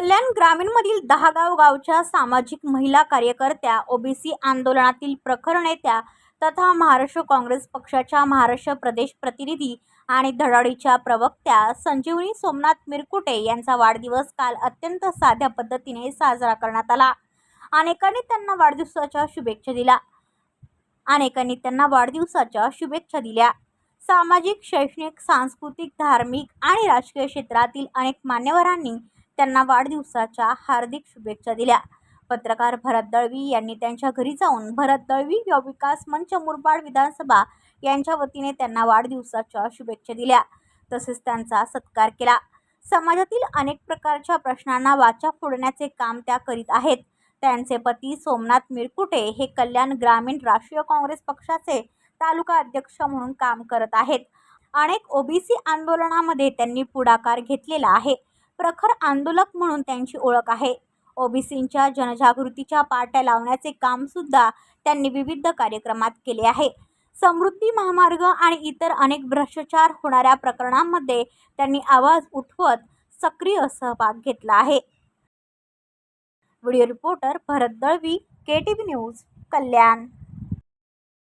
कल्याण ग्रामीणमधील दहागाव गावच्या सामाजिक महिला कार्यकर्त्या ओबीसी आंदोलनातील प्रखर नेत्या तथा महाराष्ट्र काँग्रेस पक्षाच्या महाराष्ट्र प्रदेश प्रतिनिधी आणि धडाडीच्या प्रवक्त्या संजीवनी सोमनाथ मिरकुटे यांचा वाढदिवस काल अत्यंत साध्या पद्धतीने साजरा करण्यात आला. अनेकांनी त्यांना वाढदिवसाच्या शुभेच्छा दिल्या. अनेकांनी त्यांना वाढदिवसाच्या शुभेच्छा दिल्या. सामाजिक शैक्षणिक सांस्कृतिक धार्मिक आणि राजकीय क्षेत्रातील अनेक मान्यवरांनी त्यांना वाढदिवसाच्या हार्दिक शुभेच्छा दिल्या. पत्रकार भरत दळवी यांनी त्यांच्या घरी जाऊन भरत दळवी व विकास मंच मुरबाड विधानसभा यांच्या वतीने त्यांना वाढदिवसाच्या शुभेच्छा दिल्या. तसेच त्यांचा सत्कार केला. समाजातील अनेक प्रकारच्या प्रश्नांना वाचा फोडण्याचे काम त्या करीत आहेत. त्यांचे पती सोमनाथ मिरकुटे हे कल्याण ग्रामीण राष्ट्रीय काँग्रेस पक्षाचे तालुका अध्यक्ष म्हणून काम करत आहेत. अनेक ओबीसी आंदोलनामध्ये त्यांनी पुढाकार घेतलेला आहे. प्रखर आंदोलक म्हणून त्यांची ओळख आहे. ओबीसींच्या जनजागृतीच्या पाट्या लावण्याचे कामसुद्धा त्यांनी विविध कार्यक्रमात केले आहे. समृद्धी महामार्ग आणि इतर अनेक भ्रष्टाचार होणाऱ्या प्रकरणांमध्ये त्यांनी आवाज उठवत सक्रिय सहभाग घेतला आहे. Video reporter Bharat Dalvi K T V news Kalyan.